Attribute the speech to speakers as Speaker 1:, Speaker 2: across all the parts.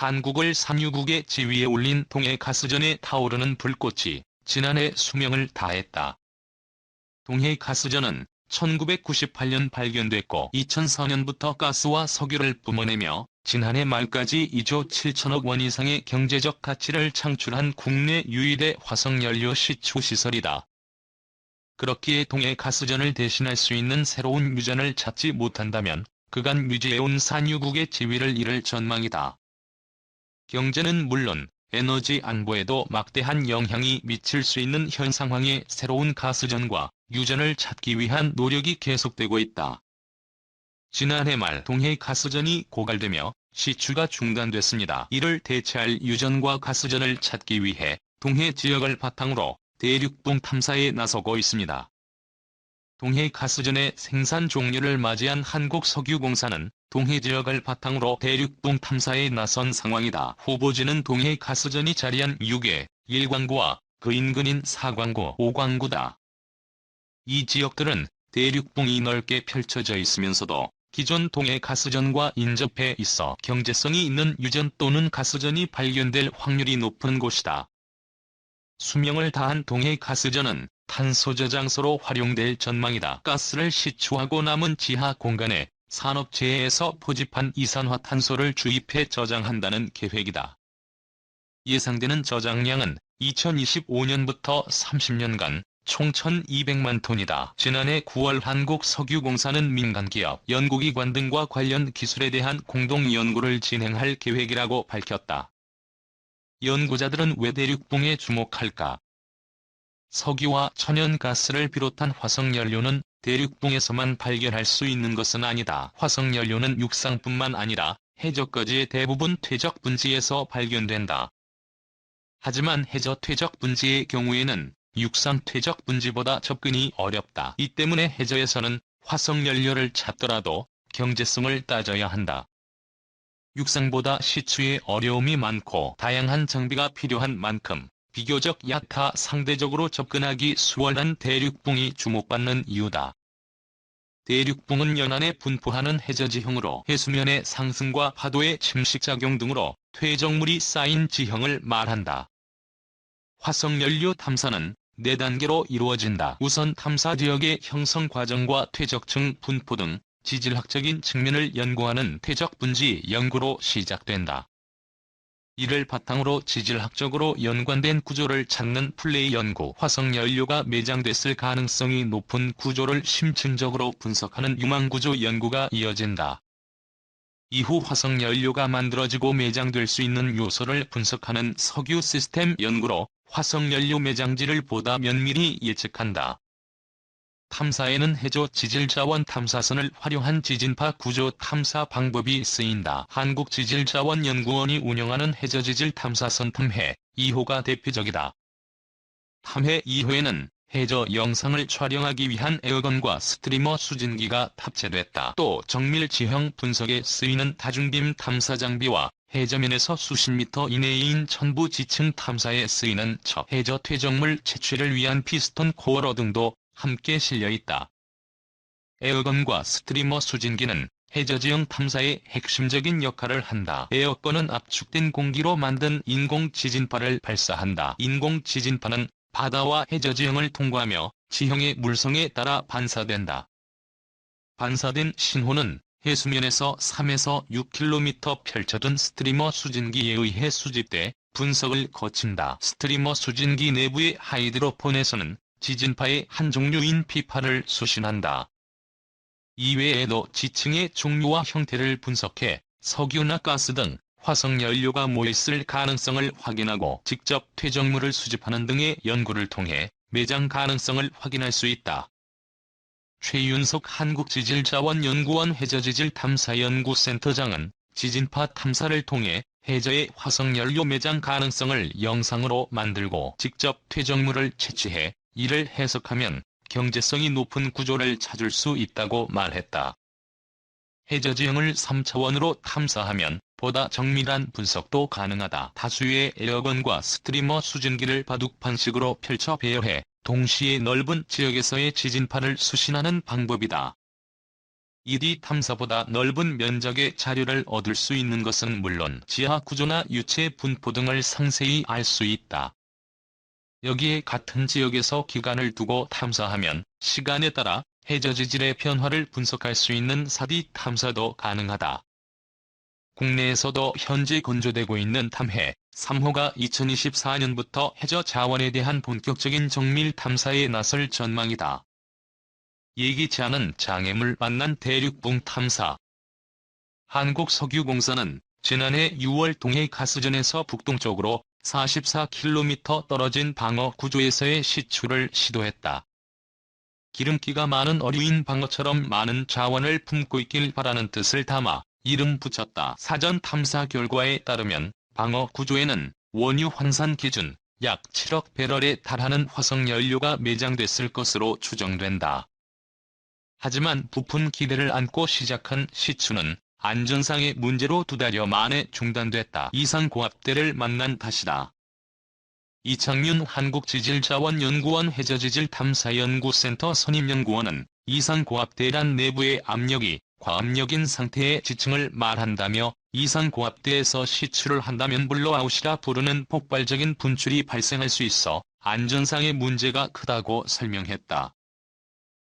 Speaker 1: 한국을 산유국의 지위에 올린 동해 가스전에 타오르는 불꽃이 지난해 수명을 다했다. 동해 가스전은 1998년 발견됐고 2004년부터 가스와 석유를 뿜어내며 지난해 말까지 2조 7천억 원 이상의 경제적 가치를 창출한 국내 유일의 화석연료 시추 시설이다. 그렇기에 동해 가스전을 대신할 수 있는 새로운 유전을 찾지 못한다면 그간 유지해온 산유국의 지위를 잃을 전망이다. 경제는 물론 에너지 안보에도 막대한 영향이 미칠 수 있는 현 상황에 새로운 가스전과 유전을 찾기 위한 노력이 계속되고 있다. 지난해 말 동해 가스전이 고갈되며 시추가 중단됐습니다. 이를 대체할 유전과 가스전을 찾기 위해 동해 지역을 바탕으로 대륙붕 탐사에 나서고 있습니다. 동해 가스전의 생산 종료를 맞이한 한국석유공사는 동해 지역을 바탕으로 대륙붕 탐사에 나선 상황이다. 후보지는 동해 가스전이 자리한 6개 1광구와 그 인근인 4광구, 5광구다. 이 지역들은 대륙붕이 넓게 펼쳐져 있으면서도 기존 동해 가스전과 인접해 있어 경제성이 있는 유전 또는 가스전이 발견될 확률이 높은 곳이다. 수명을 다한 동해 가스전은 탄소 저장소로 활용될 전망이다. 가스를 시추하고 남은 지하 공간에 산업체에서 포집한 이산화탄소를 주입해 저장한다는 계획이다. 예상되는 저장량은 2025년부터 30년간 총 1200만 톤이다. 지난해 9월 한국 석유공사는 민간기업, 연구기관 등과 관련 기술에 대한 공동 연구를 진행할 계획이라고 밝혔다. 연구자들은 왜 대륙붕에 주목할까? 석유와 천연가스를 비롯한 화석연료는 대륙붕에서만 발견할 수 있는 것은 아니다. 화석연료는 육상뿐만 아니라 해저까지의 대부분 퇴적 분지에서 발견된다. 하지만 해저 퇴적 분지의 경우에는 육상 퇴적 분지보다 접근이 어렵다. 이 때문에 해저에서는 화석연료를 찾더라도 경제성을 따져야 한다. 육상보다 시추에 어려움이 많고 다양한 장비가 필요한 만큼 비교적 얕아 상대적으로 접근하기 수월한 대륙붕이 주목받는 이유다. 대륙붕은 연안에 분포하는 해저지형으로 해수면의 상승과 파도의 침식작용 등으로 퇴적물이 쌓인 지형을 말한다. 화석연료 탐사는 4단계로 이루어진다. 우선 탐사 지역의 형성 과정과 퇴적층 분포 등 지질학적인 측면을 연구하는 퇴적 분지 연구로 시작된다. 이를 바탕으로 지질학적으로 연관된 구조를 찾는 플레이 연구, 화석 연료가 매장됐을 가능성이 높은 구조를 심층적으로 분석하는 유망구조 연구가 이어진다. 이후 화석 연료가 만들어지고 매장될 수 있는 요소를 분석하는 석유 시스템 연구로 화석 연료 매장지를 보다 면밀히 예측한다. 탐사에는 해저 지질자원 탐사선을 활용한 지진파 구조 탐사 방법이 쓰인다. 한국지질자원연구원이 운영하는 해저지질 탐사선 탐해 2호가 대표적이다. 탐해 2호에는 해저 영상을 촬영하기 위한 에어건과 스트리머 수진기가 탑재됐다. 또 정밀 지형 분석에 쓰이는 다중빔 탐사 장비와 해저면에서 수십 미터 이내인 천부 지층 탐사에 쓰이는 저 해저 퇴적물 채취를 위한 피스톤 코어러 등도 함께 실려있다. 에어건과 스트리머 수진기는 해저지형 탐사의 핵심적인 역할을 한다. 에어건은 압축된 공기로 만든 인공 지진파를 발사한다. 인공 지진파는 바다와 해저지형을 통과하며 지형의 물성에 따라 반사된다. 반사된 신호는 해수면에서 3에서 6km 펼쳐둔 스트리머 수진기에 의해 수집돼 분석을 거친다. 스트리머 수진기 내부의 하이드로폰에서는 지진파의 한 종류인 피파를 수신한다. 이외에도 지층의 종류와 형태를 분석해 석유나 가스 등 화석연료가 모였을 가능성을 확인하고 직접 퇴적물을 수집하는 등의 연구를 통해 매장 가능성을 확인할 수 있다. 최윤석 한국지질자원연구원 해저지질탐사연구센터장은 지진파 탐사를 통해 해저의 화석연료 매장 가능성을 영상으로 만들고 직접 퇴적물을 채취해 이를 해석하면 경제성이 높은 구조를 찾을 수 있다고 말했다. 해저지형을 3차원으로 탐사하면 보다 정밀한 분석도 가능하다. 다수의 에어건과 스트리머 수증기를 바둑판식으로 펼쳐 배열해 동시에 넓은 지역에서의 지진파를 수신하는 방법이다. 2D 탐사보다 넓은 면적의 자료를 얻을 수 있는 것은 물론 지하 구조나 유체 분포 등을 상세히 알 수 있다. 여기에 같은 지역에서 기간을 두고 탐사하면 시간에 따라 해저 지질의 변화를 분석할 수 있는 4D 탐사도 가능하다. 국내에서도 현재 건조되고 있는 탐해 3호가 2024년부터 해저 자원에 대한 본격적인 정밀 탐사에 나설 전망이다. 예기치 않은 장애물 만난 대륙붕 탐사 한국석유공사는 지난해 6월 동해 가스전에서 북동쪽으로 44km 떨어진 방어 구조에서의 시추를 시도했다. 기름기가 많은 어류인 방어처럼 많은 자원을 품고 있길 바라는 뜻을 담아 이름 붙였다. 사전 탐사 결과에 따르면 방어 구조에는 원유 환산 기준 약 7억 배럴에 달하는 화석 연료가 매장됐을 것으로 추정된다. 하지만 부푼 기대를 안고 시작한 시추는 안전상의 문제로 두 달여 만에 중단됐다. 이산고압대를 만난 탓이다. 이창윤 한국지질자원연구원 해저지질탐사연구센터 선임연구원은 이산고압대란 내부의 압력이 과압력인 상태의 지층을 말한다며 이산고압대에서 시추를 한다면 블로아웃이라 부르는 폭발적인 분출이 발생할 수 있어 안전상의 문제가 크다고 설명했다.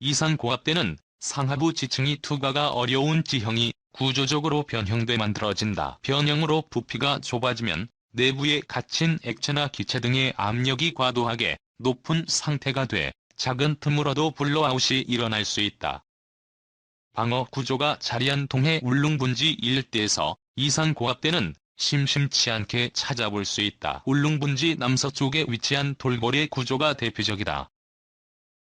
Speaker 1: 이산고압대는 상하부 지층이 투과가 어려운 지형이 구조적으로 변형돼 만들어진다. 변형으로 부피가 좁아지면 내부에 갇힌 액체나 기체 등의 압력이 과도하게 높은 상태가 돼 작은 틈으로도 블로아웃이 일어날 수 있다. 방어 구조가 자리한 동해 울릉분지 일대에서 이산고압대는 심심치 않게 찾아볼 수 있다. 울릉분지 남서쪽에 위치한 돌고래 구조가 대표적이다.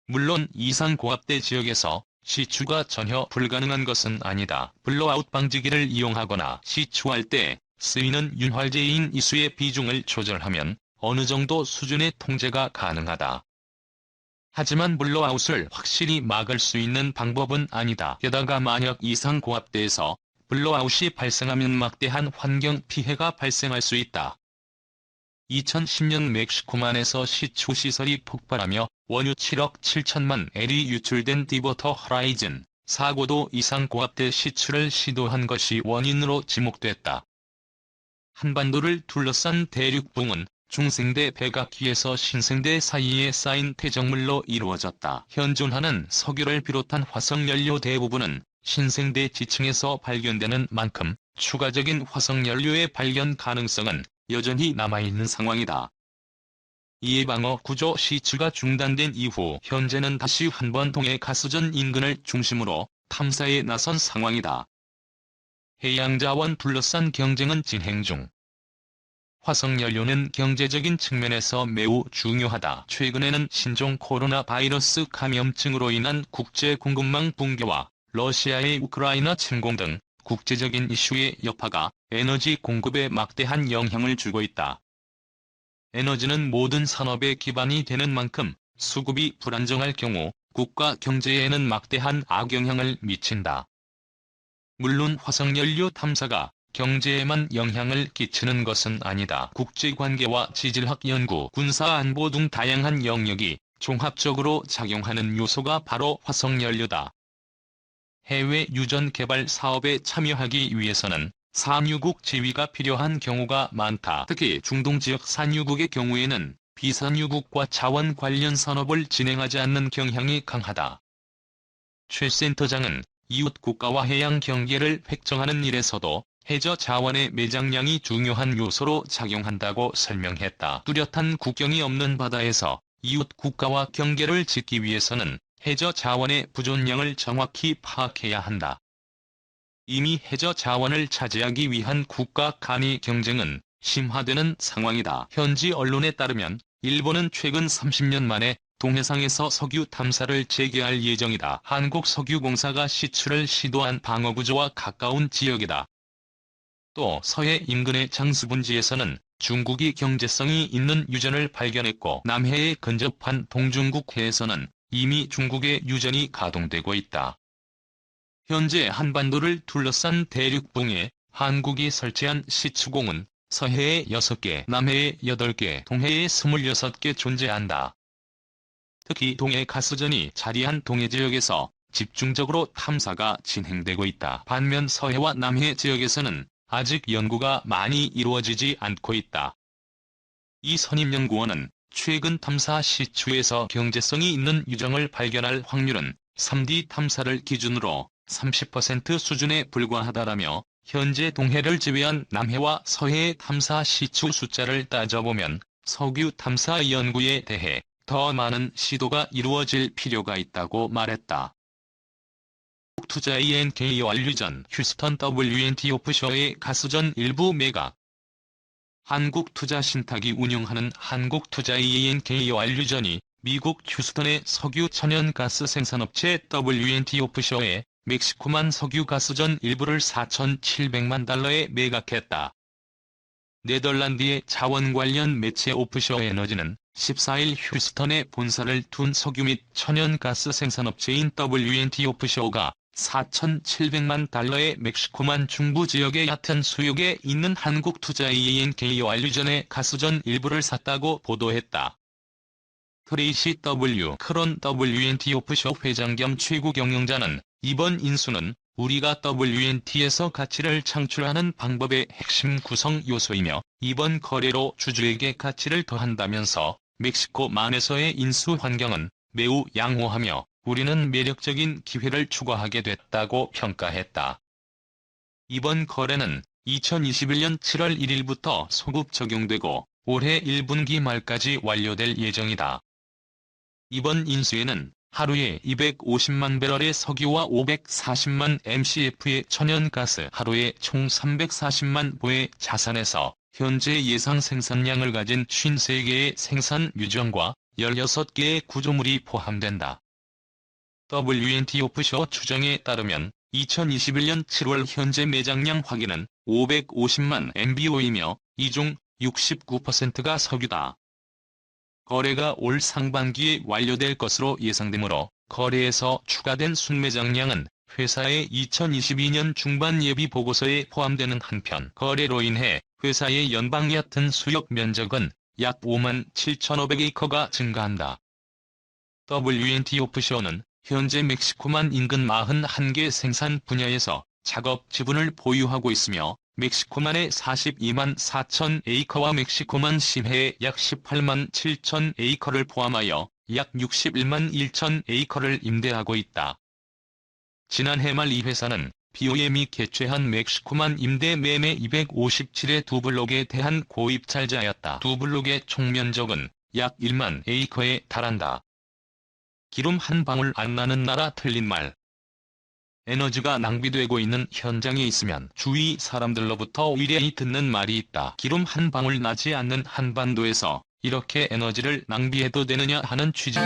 Speaker 1: 물론 이산고압대 지역에서 시추가 전혀 불가능한 것은 아니다. 블로아웃 방지기를 이용하거나 시추할 때 쓰이는 윤활제인 이수의 비중을 조절하면 어느 정도 수준의 통제가 가능하다. 하지만 블로아웃을 확실히 막을 수 있는 방법은 아니다. 게다가 만약 이상 고압대에서 블로아웃이 발생하면 막대한 환경 피해가 발생할 수 있다. 2010년 멕시코만에서 시추 시설이 폭발하며 원유 7억 7천만 L이 유출된 디버터 허라이즌 사고도 이상 고압대 시추를 시도한 것이 원인으로 지목됐다. 한반도를 둘러싼 대륙붕은 중생대 백악기에서 신생대 사이에 쌓인 퇴적물로 이루어졌다. 현존하는 석유를 비롯한 화석연료 대부분은 신생대 지층에서 발견되는 만큼 추가적인 화석연료의 발견 가능성은 여전히 남아있는 상황이다. 이에 방어 구조 시추가 중단된 이후 현재는 다시 한번 동해 가스전 인근을 중심으로 탐사에 나선 상황이다. 해양자원 둘러싼 경쟁은 진행 중. 화석연료는 경제적인 측면에서 매우 중요하다. 최근에는 신종 코로나 바이러스 감염증으로 인한 국제 공급망 붕괴와 러시아의 우크라이나 침공 등 국제적인 이슈의 여파가 에너지 공급에 막대한 영향을 주고 있다. 에너지는 모든 산업의 기반이 되는 만큼 수급이 불안정할 경우 국가 경제에는 막대한 악영향을 미친다. 물론 화석연료 탐사가 경제에만 영향을 끼치는 것은 아니다. 국제관계와 지질학 연구, 군사안보 등 다양한 영역이 종합적으로 작용하는 요소가 바로 화석연료다. 해외 유전 개발 사업에 참여하기 위해서는 산유국 지위가 필요한 경우가 많다. 특히 중동 지역 산유국의 경우에는 비산유국과 자원 관련 산업을 진행하지 않는 경향이 강하다. 최 센터장은 이웃 국가와 해양 경계를 획정하는 일에서도 해저 자원의 매장량이 중요한 요소로 작용한다고 설명했다. 뚜렷한 국경이 없는 바다에서 이웃 국가와 경계를 짓기 위해서는 해저 자원의 부존량을 정확히 파악해야 한다. 이미 해저 자원을 차지하기 위한 국가 간의 경쟁은 심화되는 상황이다. 현지 언론에 따르면 일본은 최근 30년 만에 동해상에서 석유 탐사를 재개할 예정이다. 한국석유공사가 시추를 시도한 방어구조와 가까운 지역이다. 또 서해 인근의 장수분지에서는 중국이 경제성이 있는 유전을 발견했고 남해에 근접한 동중국 해에서는 이미 중국의 유전이 가동되고 있다. 현재 한반도를 둘러싼 대륙붕에 한국이 설치한 시추공은 서해에 6개, 남해에 8개, 동해에 26개 존재한다. 특히 동해 가스전이 자리한 동해 지역에서 집중적으로 탐사가 진행되고 있다. 반면 서해와 남해 지역에서는 아직 연구가 많이 이루어지지 않고 있다. 이 선임연구원은 최근 탐사 시추에서 경제성이 있는 유정을 발견할 확률은 3D 탐사를 기준으로 30% 수준에 불과하다라며 현재 동해를 제외한 남해와 서해의 탐사 시추 숫자를 따져보면 석유 탐사 연구에 대해 더 많은 시도가 이루어질 필요가 있다고 말했다. 투자 ENK 완료전 휴스턴 WNT 오프쇼의 가수전 일부 매각 한국투자신탁이 운영하는 한국투자 ENK 완료전이 미국 휴스턴의 석유 천연가스 생산업체 WNT 오프쇼에 멕시코만 석유 가스전 일부를 4,700만 달러에 매각했다. 네덜란드의 자원 관련 매체 오프쇼 에너지는 14일 휴스턴에 본사를 둔 석유 및 천연가스 생산업체인 WNT 오프쇼가 4,700만 달러의 멕시코만 중부 지역의 얕은 수역에 있는 한국 투자 ENK 완료전의 가스전 일부를 샀다고 보도했다. 트레이시 W. 크론 WNT 오프쇼 회장 겸 최고 경영자는 이번 인수는 우리가 WNT에서 가치를 창출하는 방법의 핵심 구성 요소이며 이번 거래로 주주에게 가치를 더한다면서 멕시코만에서의 인수 환경은 매우 양호하며 우리는 매력적인 기회를 추구하게 됐다고 평가했다. 이번 거래는 2021년 7월 1일부터 소급 적용되고 올해 1분기 말까지 완료될 예정이다. 이번 인수에는 하루에 250만 배럴의 석유와 540만 mcf의 천연가스 하루에 총 340만 보의 자산에서 현재 예상 생산량을 가진 53개의 생산 유정과 16개의 구조물이 포함된다. WNT 오프쇼 추정에 따르면 2021년 7월 현재 매장량 확인은 550만 MBO이며 이 중 69%가 석유다. 거래가 올 상반기에 완료될 것으로 예상되므로 거래에서 추가된 순매장량은 회사의 2022년 중반 예비 보고서에 포함되는 한편 거래로 인해 회사의 연방 얕은 수역 면적은 약 5만 7,500에이커가 증가한다. WNT 오프쇼는 현재 멕시코만 인근 41개 생산 분야에서 작업 지분을 보유하고 있으며 멕시코만의 42만 4천 에이커와 멕시코만 심해의 약 18만 7천 에이커를 포함하여 약 61만 1천 에이커를 임대하고 있다. 지난해 말 이 회사는 BOM이 개최한 멕시코만 임대 매매 257의 두 블록에 대한 고입찰자였다. 두 블록의 총면적은 약 1만 에이커에 달한다. 기름 한 방울 안 나는 나라 틀린 말. 에너지가 낭비되고 있는 현장에 있으면 주위 사람들로부터 위례히 듣는 말이 있다. 기름 한 방울 나지 않는 한반도에서 이렇게 에너지를 낭비해도 되느냐 하는 취지.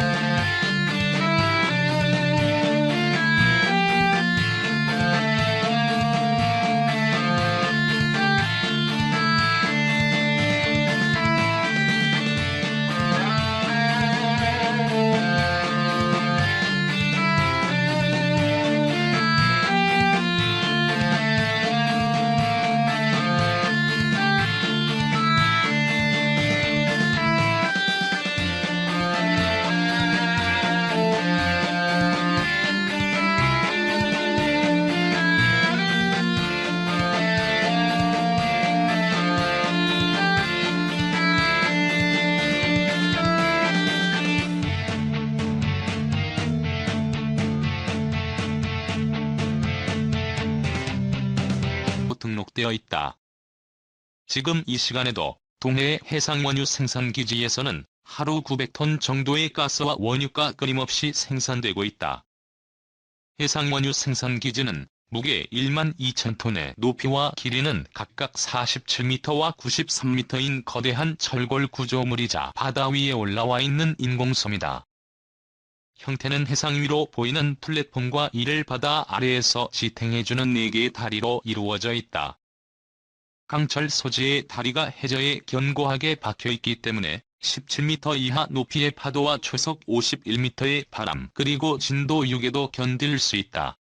Speaker 1: 등록되어 있다. 지금 이 시간에도 동해의 해상원유 생산기지에서는 하루 900톤 정도의 가스와 원유가 끊임없이 생산되고 있다. 해상원유 생산기지는 무게 1만 2천 톤의 높이와 길이는 각각 47m와 93m인 거대한 철골 구조물이자 바다 위에 올라와 있는 인공섬이다. 형태는 해상 위로 보이는 플랫폼과 이를 바다 아래에서 지탱해주는 4개의 다리로 이루어져 있다. 강철 소재의 다리가 해저에 견고하게 박혀있기 때문에 17m 이하 높이의 파도와 초속 51m의 바람 그리고 진도 6에도 견딜 수 있다.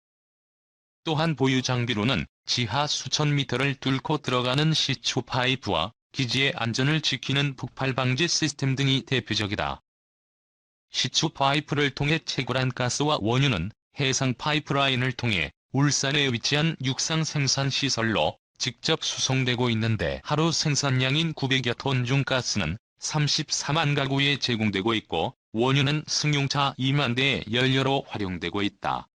Speaker 1: 또한 보유 장비로는 지하 수천 미터를 뚫고 들어가는 시추 파이프와 기지의 안전을 지키는 폭발 방지 시스템 등이 대표적이다. 시추 파이프를 통해 채굴한 가스와 원유는 해상 파이프라인을 통해 울산에 위치한 육상 생산 시설로 직접 수송되고 있는데 하루 생산량인 900여 톤 중 가스는 34만 가구에 제공되고 있고 원유는 승용차 2만 대의 연료로 활용되고 있다.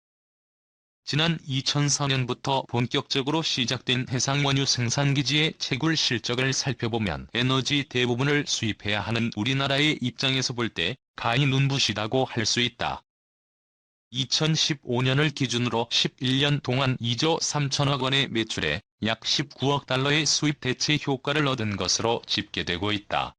Speaker 1: 지난 2004년부터 본격적으로 시작된 해상원유 생산기지의 채굴 실적을 살펴보면 에너지 대부분을 수입해야 하는 우리나라의 입장에서 볼 때 가히 눈부시다고 할 수 있다. 2015년을 기준으로 11년 동안 2조 3천억 원의 매출에 약 19억 달러의 수입 대체 효과를 얻은 것으로 집계되고 있다.